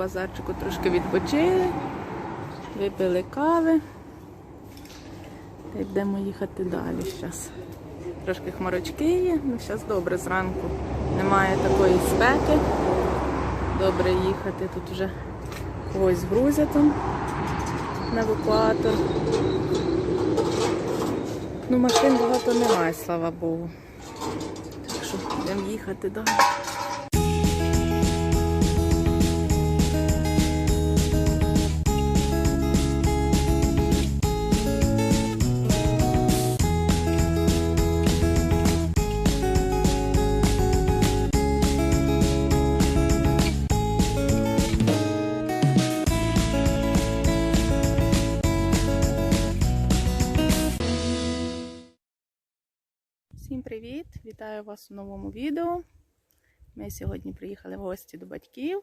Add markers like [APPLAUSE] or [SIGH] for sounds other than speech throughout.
базарчику трошки відпочили, випили кави. Та й будемо їхати далі зараз. Трошки хмарочки є, ну зараз добре зранку. Немає такої спеки. Добре їхати. Тут вже когось грузять на евакуатор. Ну, машин багато немає, слава Богу. Так що будемо їхати далі. Вітаю вас у новому відео. Ми сьогодні приїхали в гості до батьків.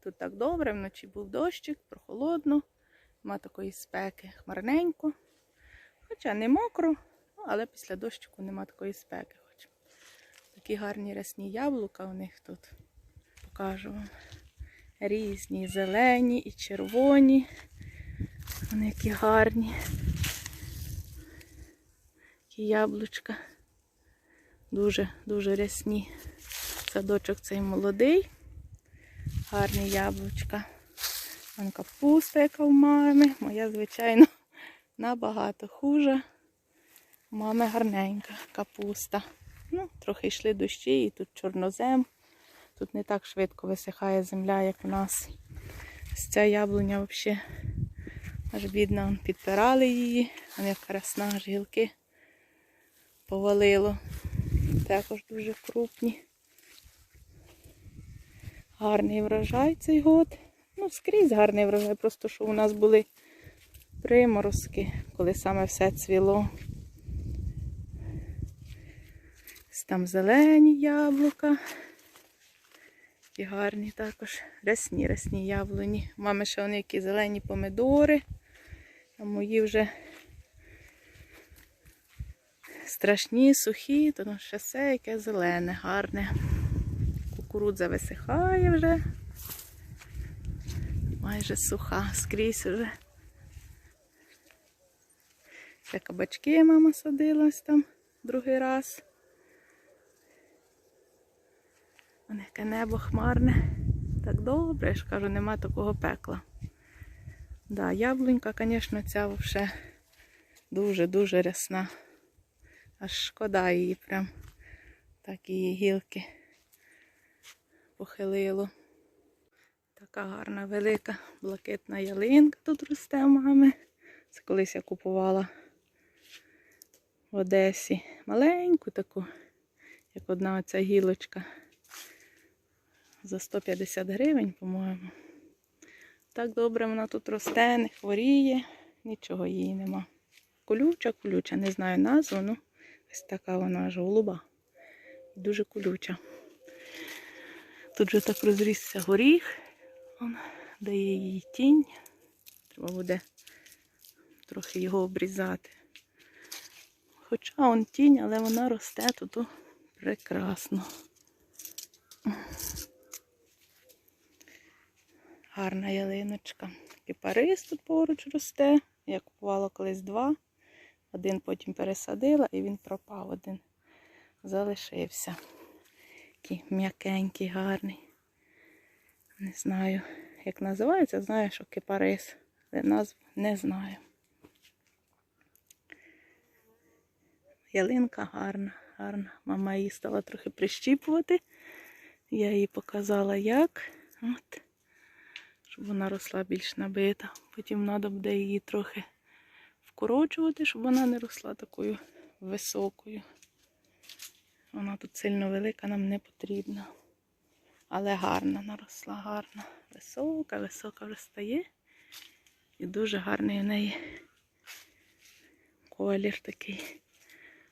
Тут так добре, вночі був дощик, прохолодно, нема такої спеки, хмарненько. Хоча не мокро, але після дощику нема такої спеки. Хоч. Такі гарні рясні яблука у них тут. Покажу вам. Різні, зелені і червоні. Вони які гарні. Такі яблучка. Дуже-дуже рясні. Садочок цей молодий. Гарні яблучка. Вон капуста, яка в мами. Моя, звичайно, набагато хужа. У мами гарненька капуста. Ну, трохи йшли дощі і тут чорнозем. Тут не так швидко висихає земля, як у нас. Ось ця яблуня взагалі аж бідна, підпирали її, вона як красна, аж гілки повалило. Також дуже крупні. Гарний врожай цей год. Ну, скрізь гарний врожай, просто що у нас були приморозки, коли саме все цвіло. Там зелені яблука. І гарні також рясні, рясні яблуні. Мами ще вони які зелені помидори. А мої вже страшні, сухі, то ну, ще все яке зелене, гарне. Кукурудза висихає вже. Майже суха, скрізь вже. Ще кабачки мама садилась там другий раз. Вон яке небо хмарне. Так добре, я ж кажу, нема такого пекла. Да, яблунька, звісно, ця вже дуже-дуже рясна. Аж шкода її прям. Так її гілки похилило. Така гарна велика блакитна ялинка тут росте мами. Це колись я купувала в Одесі. Маленьку таку, як одна оця гілочка. За 150 гривень, по-моєму. Так добре вона тут росте, не хворіє, нічого їй нема. Колюча, колюча, не знаю назву, ну ось така вона аж. Дуже колюча. Тут же так розрісся горіх, Он дає їй тінь. Треба буде трохи його обрізати. Хоча он тінь, але вона росте тут прекрасно. Гарна ялиночка. Кипарис тут поруч росте. Я купувала колись два. Один потім пересадила і він пропав один. Залишився. Такий м'якенький, гарний. Не знаю, як називається, знаю, що кипарис, але назву не знаю. Ялинка гарна, гарна. Мама її стала трохи прищіпувати. Я їй показала як. От. Щоб вона росла більш набита. Потім треба буде її трохи вкорочувати, щоб вона не росла такою високою. Вона тут сильно велика, нам не потрібна. Але гарна наросла, гарна. Висока, висока вже стає. І дуже гарний у неї колір такий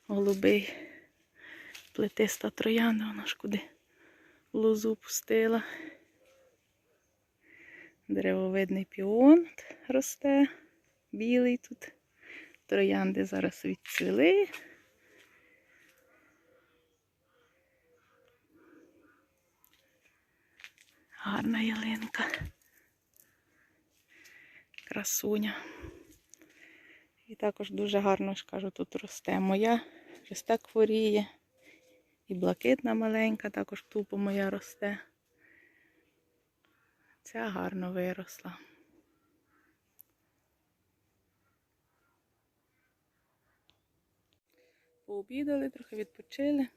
голубий. Плетиста троянда, вона ж куди лозу пустила. Деревовидний піон росте, білий тут. Троянди зараз відцвіли. Гарна ялинка. Красуня. І також дуже гарно ж кажу, тут росте моя, щось хворіє. І блакитна маленька, також тупо моя росте. Ця гарно виросла. Пообідали, трохи відпочили.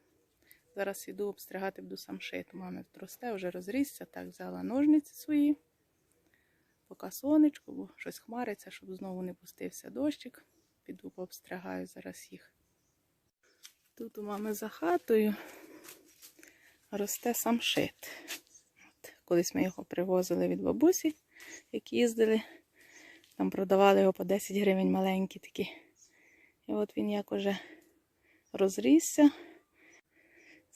Зараз іду обстригати буду сам шит. Мами тут росте, вже розрісся. Так, взяла ножниці свої. Поки сонечко, бо щось хмариться, щоб знову не пустився дощик. Піду пообстригаю зараз їх. Тут у мами за хатою росте сам шит. От, колись ми його привозили від бабусі, як їздили. Там продавали його по 10 гривень маленькі такі. І от він як уже розрісся.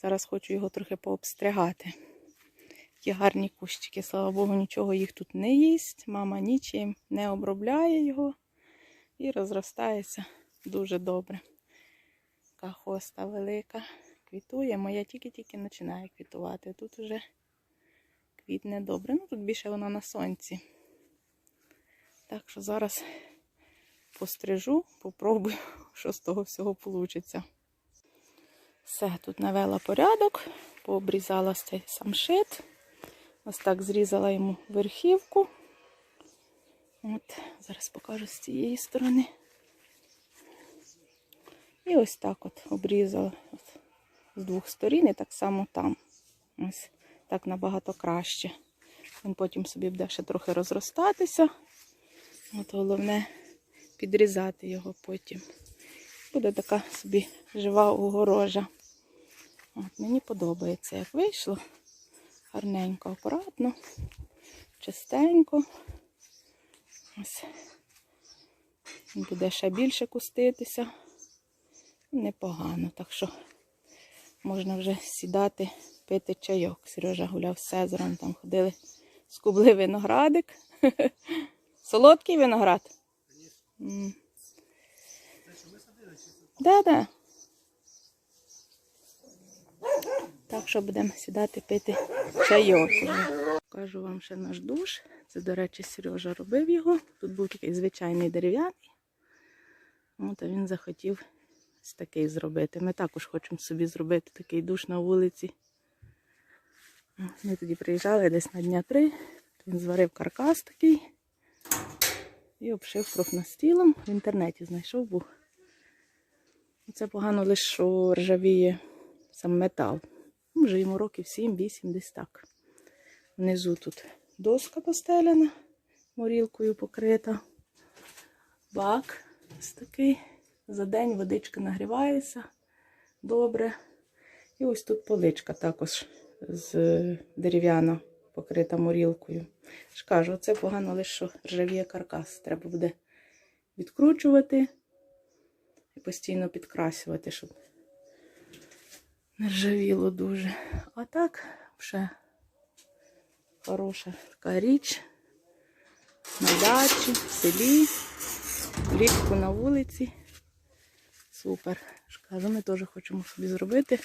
Зараз хочу його трохи пообстригати. Такі гарні кущики, слава Богу, нічого їх тут не їсть. Мама нічим не обробляє його і розростається дуже добре. Така хоста велика. Квітує, моя тільки-тільки починає квітувати. Тут уже квітне добре. Ну тут більше вона на сонці. Так що зараз пострижу, попробую, [LAUGHS] що з того всього вийде. Все, тут навела порядок, пообрізала цей самшит. Ось так зрізала йому верхівку. От, зараз покажу з цієї сторони. І ось так от обрізала от, з двох сторін і так само там. Ось так набагато краще. Він потім собі буде ще трохи розростатися. От головне підрізати його потім. Буде така собі жива огорожа. От, мені подобається, як вийшло. Гарненько, акуратно, чистенько. Ось. Буде ще більше куститися. Непогано, так що можна вже сідати, пити чайок. Сережа гуляв з Сезером, там ходили, скубли виноградик. [LAUGHS] Солодкий виноград. М. Да-да. Так що будемо сідати пити чайок. Покажу вам ще наш душ. Це, до речі, Сережа робив його. Тут був такий звичайний дерев'яний. От, а він захотів ось такий зробити. Ми також хочемо собі зробити такий душ на вулиці. Ми тоді приїжджали десь на дня три. Він зварив каркас такий і обшив профнастілом. В інтернеті знайшов був. Це погано лише, ржавіє сам метал. Може йому років 7-8 десь так. Внизу тут доска постелена, морілкою покрита. Бак ось такий. За день водичка нагрівається добре. І ось тут поличка також з дерев'яна покрита морілкою. Ж кажу, це погано лише, що ржавіє каркас. Треба буде відкручувати і постійно підкрасювати, щоб не ржавіло дуже. А так, вже хороша така річ. На дачі, в селі, влітку на вулиці. Супер. Кажу, ми теж хочемо собі зробити.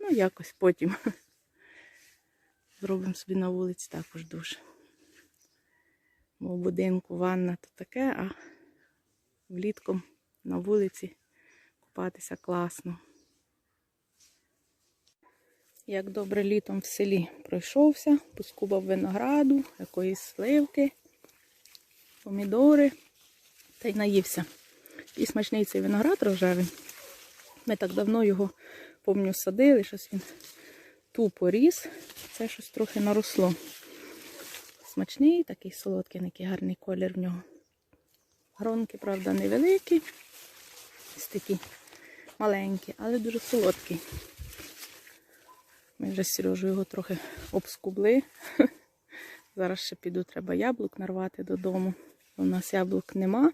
Ну, якось потім. [LAUGHS] Зробимо собі на вулиці також дуже. Бо в будинку ванна то таке, а влітком на вулиці купатися класно. Як добре літом в селі пройшовся, поскубав винограду, якоїсь сливки, помідори та й наївся. І смачний цей виноград рожевий. Ми так давно його помню садили, щось він тупо ріс. Це щось трохи наросло. Смачний, такий солодкий, який гарний колір в нього. Гронки, правда, невеликі. Ось такі маленькі, але дуже солодкі. Ми вже з Сережою його трохи обскубли. [LAUGHS] Зараз ще піду, треба яблук нарвати додому. У нас яблук нема,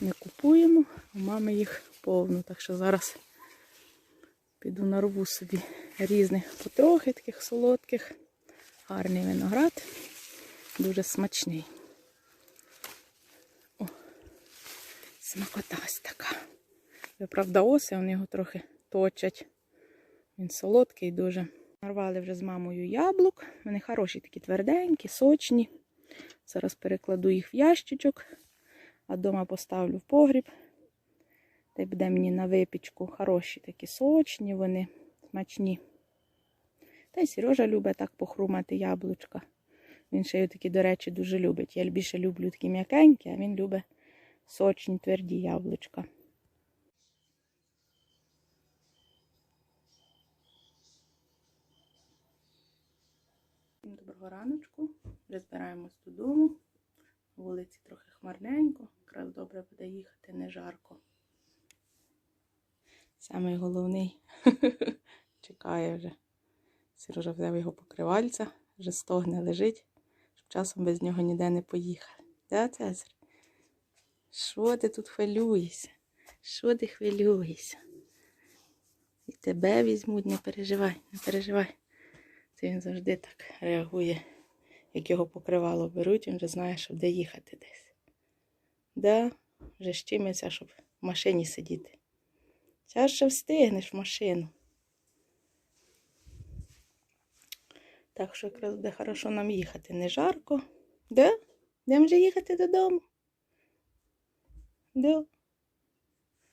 не купуємо, у мами їх повно. Так що зараз піду нарву собі різних потрохи, таких солодких. Гарний виноград, дуже смачний. О, смакота ось така. Правда, оси вони його трохи точать. Він солодкий дуже. Нарвали вже з мамою яблук. Вони хороші, такі тверденькі, сочні. Зараз перекладу їх в ящичок, а вдома поставлю в погріб. Та й буде мені на випічку. Хороші такі сочні, вони смачні. Та й Сережа любить так похрумати яблучка. Він ще й такі, до речі, дуже любить. Я більше люблю такі м'якенькі, а він любить сочні, тверді яблучка. Доброго раночку. Вже додому. На вулиці трохи хмарненько. Якраз добре буде їхати, не жарко. Самий головний [LAUGHS] чекає вже. Сережа взяв його покривальця, вже стогне лежить, щоб часом без нього ніде не поїхали. Да, Цезар? Що ти тут хвилюєшся? Що ти хвилюєшся? І тебе візьмуть, не переживай, не переживай. Це він завжди так реагує. Як його покривало беруть, він вже знає, що де їхати десь. Да, вже щимиться, щоб в машині сидіти. Зараз ще встигнеш в машину. Так що якраз буде хорошо нам їхати. Не жарко. Да? Йдемо вже їхати додому. Да.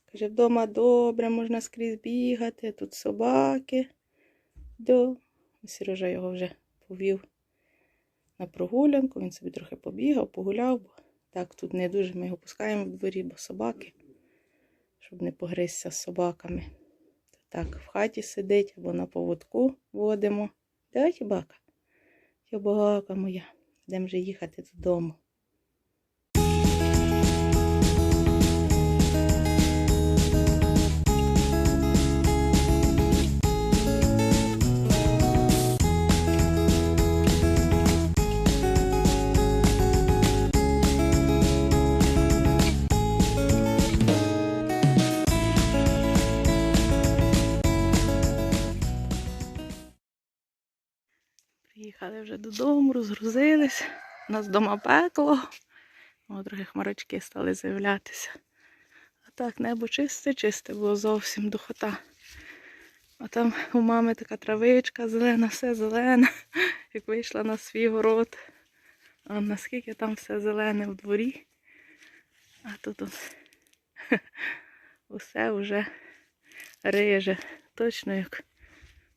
Каже, вдома добре, можна скрізь бігати, тут собаки. Да. Сережа його вже повів на прогулянку, він собі трохи побігав, погуляв, так тут не дуже ми його пускаємо в дворі, бо собаки, щоб не погризся з собаками. Так, в хаті сидить або на поводку водимо. Да, тібака? Тібака моя. Йдемо вже їхати додому. Вже додому, розгрузились. У нас вдома пекло. О, трохи хмарочки стали з'являтися. А так, небо чисте, чисте було зовсім духота. А там у мами така травичка зелена, все зелене, [LAUGHS] як вийшла на свій город. А наскільки там все зелене в дворі. А тут от [LAUGHS] усе вже риже. Точно як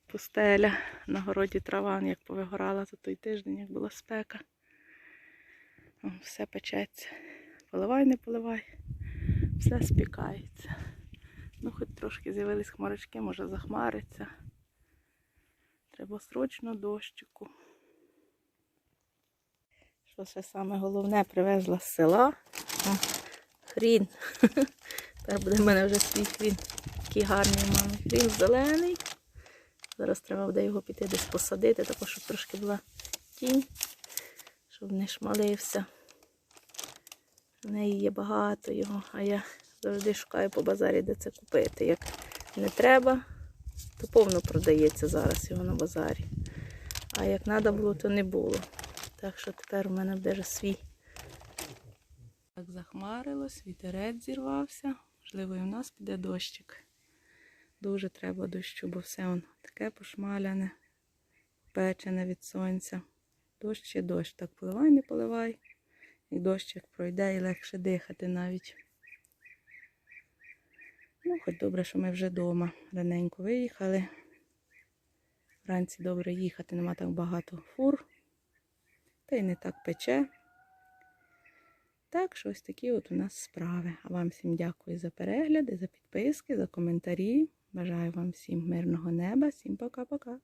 пустеля. На городі трава, як повигорала за той тиждень, як була спека. Все печеться. Поливай, не поливай, все спікається. Ну, хоч трошки з'явились хмарочки, може захмариться. Треба срочно дощику. Що ще саме головне привезла з села? О, хрін. [LAUGHS] Тепер буде в мене вже свій хрін. Такий гарний мами. Хрін зелений. Зараз треба буде його піти десь посадити, також щоб трошки була тінь, щоб не шмалився. В неї є багато його, а я завжди шукаю по базарі, де це купити. Як не треба, то повно продається зараз його на базарі. А як треба було, то не було. Так що тепер у мене буде свій. Так захмарилось, вітерець зірвався. Можливо, і в нас піде дощик. Дуже треба дощу, бо все воно таке пошмаляне, печене від сонця. Дощ ще дощ. Так поливай, не поливай. І дощ як пройде, і легше дихати навіть. Ну, хоч добре, що ми вже вдома. Раненько виїхали. Вранці добре їхати, нема так багато фур. Та й не так пече. Так, що ось такі от у нас справи. А вам всім дякую за перегляди, за підписки, за коментарі. Бажаю вам всім мирного неба. Всім пока-пока.